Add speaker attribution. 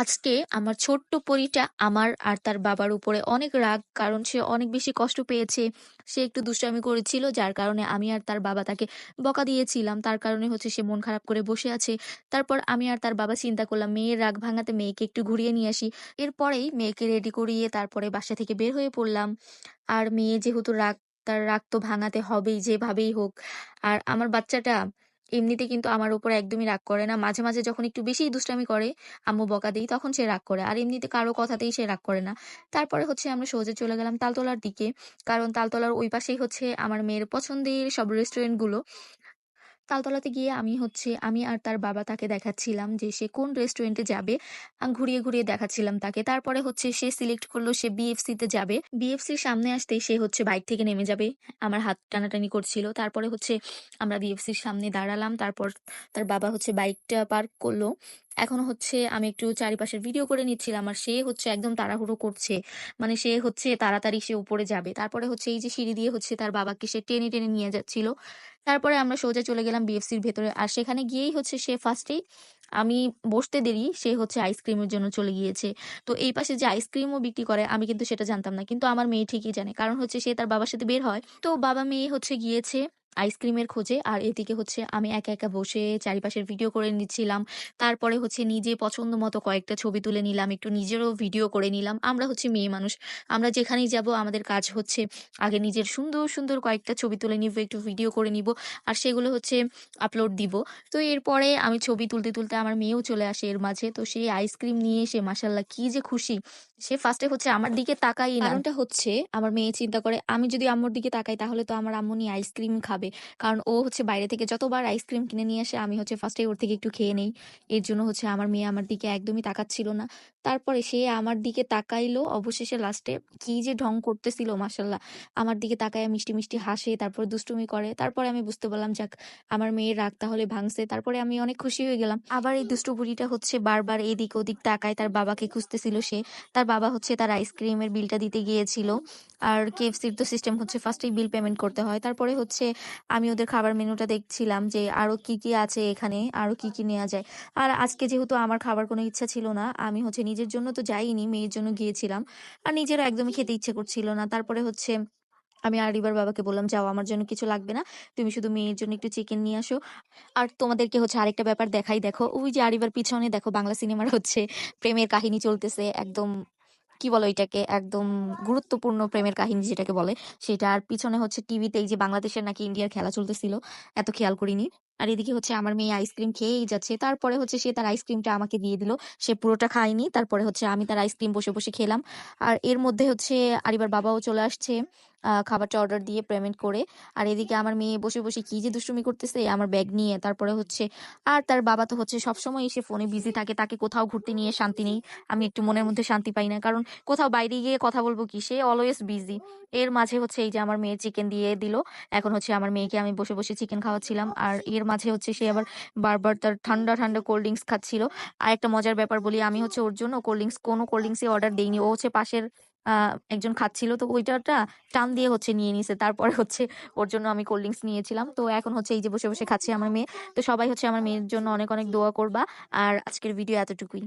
Speaker 1: আজকে আমার ছোট্ট পরীটা আমার আর তার বাবার উপরে অনেক রাগ, কারণ সে অনেক বেশি কষ্ট পেয়েছে। সে একটু দুষ্টামি করেছিল, যার কারণে আমি আর তার বাবা তাকে বকা দিয়েছিলাম। তার কারণে হচ্ছে সে মন খারাপ করে বসে আছে। তারপর আমি আর তার বাবা চিন্তা করলাম, মেয়ের রাগ ভাঙাতে মেয়েকে একটু ঘুরিয়ে নিয়ে আসি। এরপরেই মেয়েকে রেডি করিয়ে তারপরে বাসা থেকে বের হয়ে পড়লাম। আর মেয়ে যেহেতু রাগ, তার রাগ তো ভাঙাতে হবেই, যেভাবেই হোক। আর আমার বাচ্চাটা এমনিতে কিন্তু আমার উপর একদমই রাগ করে না। মাঝে, মাঝে যখন একটু বেশি দুষ্টামি করে, আম্মু বকা দিই তখন সে রাগ করে। আর এমনিতে কারও কথাতেই সে রাগ করে না। তারপরে হচ্ছে আমরা সোজা চলে গেলাম তালতলার দিকে। কারণ তালতলার ওই পাশেই হচ্ছে আমার মেয়ের পছন্দের সব রেস্টুরেন্টগুলো। তালতলাতে গিয়ে আমি হচ্ছে আমি আর তার বাবা তাকে দেখাচ্ছিলাম যে সে কোন রেস্টুরেন্টে যাবে। ঘুরিয়ে, ঘুরিয়ে দেখাচ্ছিলাম তাকে। তারপরে হচ্ছে সে সিলেক্ট করল সে বিএফসি তে যাবে। বিএফসির সামনে আসতেই সে হচ্ছে বাইক থেকে নেমে যাবে। আমার হাত টানাটানি করছিল। তারপরে হচ্ছে আমরা বিএফসির সামনে দাঁড়ালাম। তারপর তার বাবা হচ্ছে বাইকটা পার্ক করল। এখন হচ্ছে আমি একটু চারিপাশের ভিডিও করে নিচ্ছিলাম। আর সে হচ্ছে একদম তাড়াহুড়ো করছে। মানে সে হচ্ছে তাড়াতাড়ি সে উপরে যাবে। তারপরে হচ্ছে এই যে সিঁড়ি দিয়ে হচ্ছে তার বাবাকে সে টেনে, টেনে নিয়ে যাচ্ছিল। তারপরে আমরা সোজা চলে গেলাম বিএফসির ভেতরে। আর সেখানে গিয়েই হচ্ছে সে ফার্স্টেই আমি বসতে দেরি, সে হচ্ছে আইসক্রিমের জন্য চলে গিয়েছে। তো এই পাশে যে আইসক্রিমও বিক্রি করে, আমি কিন্তু সেটা জানতাম না। কিন্তু আমার মেয়ে ঠিকই জানে। কারণ হচ্ছে সে তার বাবার সাথে বের হয়। তো বাবা মেয়ে হচ্ছে গিয়েছে আইসক্রিমের খোঁজে। আর এদিকে হচ্ছে আমি একা, একা বসে চারিপাশের ভিডিও করে নিচ্ছিলাম। তারপরে হচ্ছে নিজে পছন্দ মতো কয়েকটা ছবি তুলে নিলাম। একটু নিজেরও ভিডিও করে নিলাম। আমরা হচ্ছে মেয়ে মানুষ। আমরা যেখানেই যাব আমাদের কাজ হচ্ছে আগে নিজের সুন্দর, সুন্দর কয়েকটা ছবি তুলে নিবো, একটু ভিডিও করে নিবো। আর সেগুলো হচ্ছে আপলোড দিব। তো এরপরে আমি ছবি তুলতে, তুলতে আমার মেয়েও চলে আসে এর মাঝে। তো সেই আইসক্রিম নিয়ে সে মাশাআল্লাহ কি যে খুশি। সে ফার্স্টে হচ্ছে আমার দিকে তাকাই না। কারণটা হচ্ছে আমার মেয়ে চিন্তা করে আমি যদি আম্মুর দিকে তাকাই তাহলে তো আমার আম্মু নিয়ে আইসক্রিম খাবে। কারণ ও হচ্ছে বাইরে থেকে যতবার আইসক্রিম কিনে নিয়ে আসে আমি হচ্ছে ফার্স্টে ওর থেকে একটু খেয়ে নেই। এর জন্য হচ্ছে আমার মেয়ে আমার দিকে একদমই তাকাচ্ছিল না। তারপরে সে আমার দিকে তাকাইলো অবশেষে লাস্টে কি যে ঢং করতেছিল মাশাআল্লাহ। আমার দিকে তাকায়া মিষ্টি, মিষ্টি হাসে তারপর দুষ্টুমি করে। তারপরে আমি বুঝতে পারলাম যাক আমার মেয়ের রাগ তাহলে ভাঙছে। তারপরে আমি অনেক খুশি হয়ে গেলাম। আবার এই দুষ্টু বুড়িটা হচ্ছে বারবার এদিক ওদিক তাকায় তার বাবাকে খুঁজতেছিল সে। তার বাবা হচ্ছে তার আইসক্রিমের বিলটা দিতে গিয়েছিল। আর কেএফসির তো সিস্টেম হচ্ছে ফার্স্টেই বিল পেমেন্ট করতে হয়। তারপরে হচ্ছে আমি ওদের খাবার মেনুটা দেখছিলাম যে আরও কি, কি আছে এখানে, আরও কি, কি নেওয়া যায়। আর আজকে যেহেতু আমার খাবার কোনো ইচ্ছা ছিল না, আমি হচ্ছে নিজের জন্য তো যাইনি, মেয়ের জন্য গিয়েছিলাম। আর নিজেরও একদমই খেতে ইচ্ছে করছিল না। তারপরে হচ্ছে আমি আরিবার বাবাকে বললাম, "যাও আমার জন্য কিছু লাগবে না। তুমি শুধু মেয়ের জন্য একটু চিকেন নিয়ে আসো। আর তোমাদেরকে হচ্ছে আরেকটা ব্যাপার দেখাই দেখো, ওই যে আরিবার পিছনে দেখো বাংলা সিনেমার হচ্ছে প্রেমের কাহিনী চলতেছে। একদম কি বলো এটাকে একদম গুরুত্বপূর্ণ প্রেমের কাহিনী যেটাকে বলে, সেটা। আর পিছনে হচ্ছে টিভিতে এই যে বাংলাদেশের নাকি ইন্ডিয়ার খেলা চলতেছিল। এত খেয়াল করিনি। আর এদিকে হচ্ছে আমার মেয়ে আইসক্রিম খেয়েই যাচ্ছে। তারপরে হচ্ছে সে তার আইসক্রিমটা আমাকে দিয়ে দিল। সে পুরোটা খায়নি। তারপরে হচ্ছে আমি তার আইসক্রিম বসে, বসে খেলাম। আর এর মধ্যে হচ্ছে আরিবার বাবাও চলে আসছে খাবারটা অর্ডার দিয়ে পেমেন্ট করে। আর এদিকে আমার মেয়ে বসে, বসে কি যে দুষ্টুমি করতেছে আমার ব্যাগ নিয়ে। তারপরে হচ্ছে আর তার বাবা তো হচ্ছে সবসময় সে ফোনে বিজি থাকে। তাকে কোথাও ঘুরতে নিয়ে শান্তি নেই। আমি একটু মনের মধ্যে শান্তি পাই না। কারণ কোথাও বাইরে গিয়ে কথা বলব কি? সে অলওয়েজ বিজি। এর মাঝে হচ্ছে এই যে আমার মেয়ে চিকেন দিয়ে দিল। এখন হচ্ছে আমার মেয়েকে আমি বসে, বসে চিকেন খাওয়াচ্ছিলাম। আর এর মাঝে হচ্ছে সে আবার বারবার তার ঠান্ডা, ঠান্ডা কোল্ড ড্রিঙ্কস খাচ্ছিল। আর একটা মজার ব্যাপার বলি, আমি হচ্ছে ওর জন্য কোল্ড ড্রিঙ্কস কোনো কোল্ড ড্রিংকসই অর্ডার দেইনি। ও হচ্ছে পাশের একজন খাচ্ছিল। তো ওইটাটা টান দিয়ে হচ্ছে নিয়ে নিছে। তারপরে হচ্ছে ওর জন্য আমি কোল্ড ড্রিঙ্কস নিয়েছিলাম। তো এখন হচ্ছে এই যে বসে, বসে খাচ্ছে আমার মেয়ে। তো সবাই হচ্ছে আমার মেয়ের জন্য অনেক, অনেক দোয়া করবা। আর আজকের ভিডিও এতটুকুই।